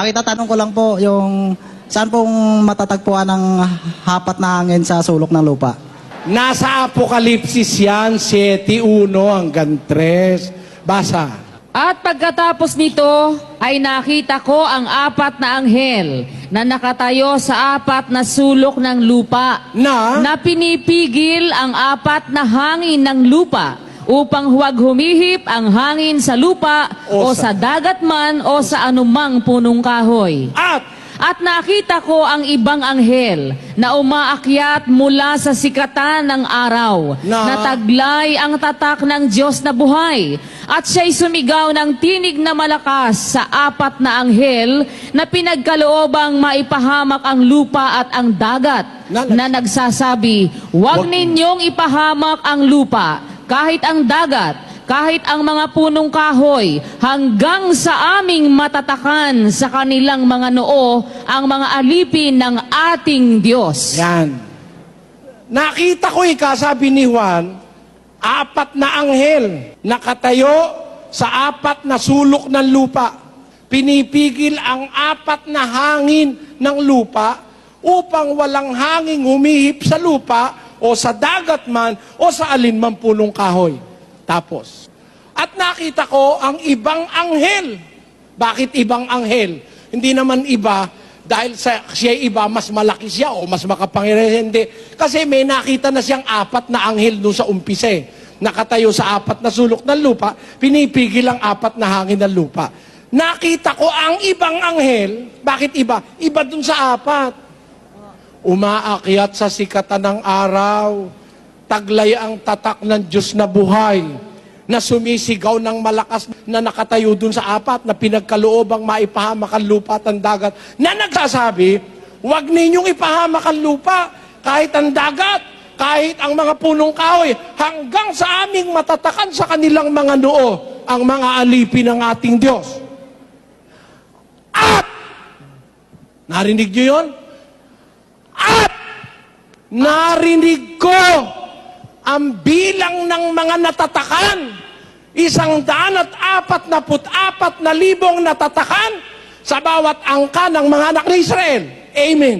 Pakita tanong ko lang po yung saan pong matatagpuan ng hapat na hangin sa sulok ng lupa? Nasa Apokalipsis yan, 7.1 hanggang 3. Basa. At pagkatapos nito ay nakita ko ang apat na anghel na nakatayo sa apat na sulok ng lupa Na? na pinipigil ang apat na hangin ng lupa upang huwag humihip ang hangin sa lupa O o, sa- sa dagat man o sa anumang punong kahoy. At At nakita ko ang ibang anghel na umaakyat mula sa sikatan ng araw, Na- na taglay ang tatak ng Diyos na buhay. At siya'y sumigaw ng tinig na malakas sa apat na anghel na pinagkaloobang maipahamak ang lupa at ang dagat, Na- na nagsasabi, Huwag Wag- ninyong ipahamak ang lupa, kahit ang dagat, kahit ang mga punong kahoy, hanggang sa aming matatakan sa kanilang mga noo ang mga alipin ng ating Diyos. yan. Nakita ko ika, sabi ni Juan, apat na anghel nakatayo sa apat na sulok ng lupa. Pinipigil ang apat na hangin ng lupa upang walang hangin humihip sa lupa o sa dagat man o sa alinman punong kahoy. Tapos, at nakita ko ang ibang anghel. Bakit ibang anghel? Hindi naman iba dahil sa siya iba, mas malaki siya o mas makapangyarihan. Kasi may nakita na siyang apat na anghel doon sa umpisa eh. Nakatayo sa apat na sulok ng lupa, pinipigil ang apat na hangin ng lupa. Nakita ko ang ibang anghel. Bakit iba? Iba dun sa apat. Umaakyat sa sikatan ng araw. Taglay ang tatak ng Diyos na buhay na sumisigaw ng malakas na nakatayo dun sa apat na pinagkaloobang maipahamak ang lupa at ang dagat na nagsasabi, huwag ninyong ipahamak ang lupa kahit ang dagat, kahit ang mga punong kahoy, hanggang sa aming matatakan sa kanilang mga noo ang mga alipin ng ating Diyos. At, narinig niyo yon? At, narinig ko ang bilang ng mga natatakan, isang daan at apat na put apat na libong natatakan sa bawat angka ng mga anak ni Israel. Amen.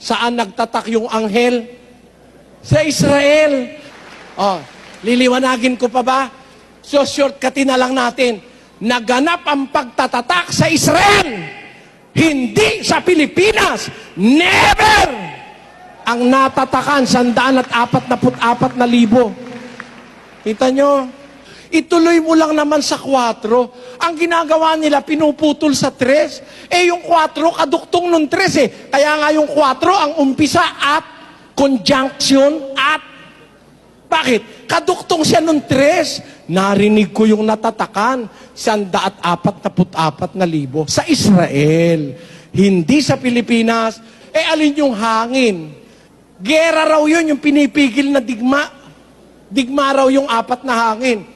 Saan nagtatak yung anghel? Sa Israel. Oh, liliwanagin ko pa ba? So shortcutin na lang natin. Naganap ang pagtatatak sa Israel. Hindi sa Pilipinas. Never! ang natatakan, sandaan at apat na put apat na libo. Kita nyo? Ituloy mo lang naman sa 4. Ang ginagawa nila, pinuputol sa 3. Eh, yung 4, kaduktong nung 3 eh. Kaya nga yung 4, ang umpisa at conjunction at. Bakit? Kaduktong siya nung 3. Narinig ko yung natatakan, sanda at apat na put apat na libo sa Israel. Hindi sa Pilipinas. Eh, alin yung hangin? Gera raw yun, yung pinipigil na digma. Digma raw yung apat na hangin.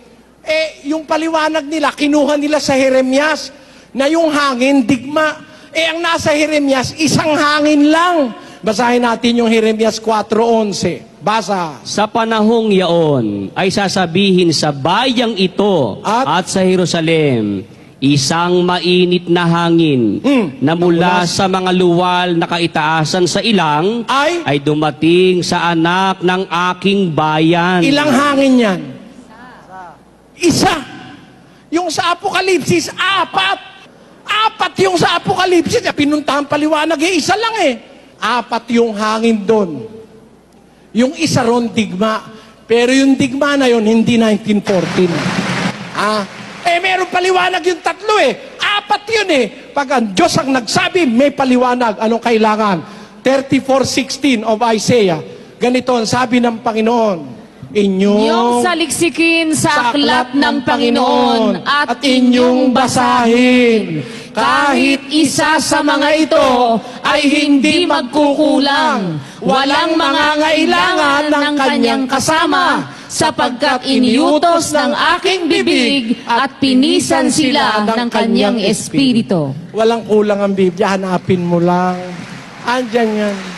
Eh, yung paliwanag nila, kinuha nila sa Jeremias na yung hangin, digma. Eh, ang nasa Jeremias, isang hangin lang. Basahin natin yung Jeremias 4.11. Basa. Sa panahong yaon ay sasabihin sa bayang ito At- at, sa Jerusalem, isang mainit na hangin Mm. na mula sa mga luwal na kaitaasan sa ilang Ay? ay dumating sa anak ng aking bayan. Ilang hangin yan? Isa. Yung sa Apokalipsis, apat. Apat yung sa Apokalipsis. Pinuntahan paliwanag, eh, isa lang eh. Apat yung hangin doon. Yung isa ron, digma. Pero yung digma na yun, hindi 1914. Ah, eh, meron paliwanag yung tatlo eh. Apat yun eh. Pag ang Diyos ang nagsabi, may paliwanag. Anong kailangan? 34.16 of Isaiah. Ganito ang sabi ng Panginoon. Inyong, Yung saliksikin sa aklat ng Panginoon at inyong basahin. Kahit isa sa mga ito ay hindi magkukulang. Walang mangangailangan ng kanyang kasama sapagkat iniutos ng aking bibig at pinisan sila ng kanyang espiritu. Walang kulang ang Biblia, hanapin mo lang. Andyan yan.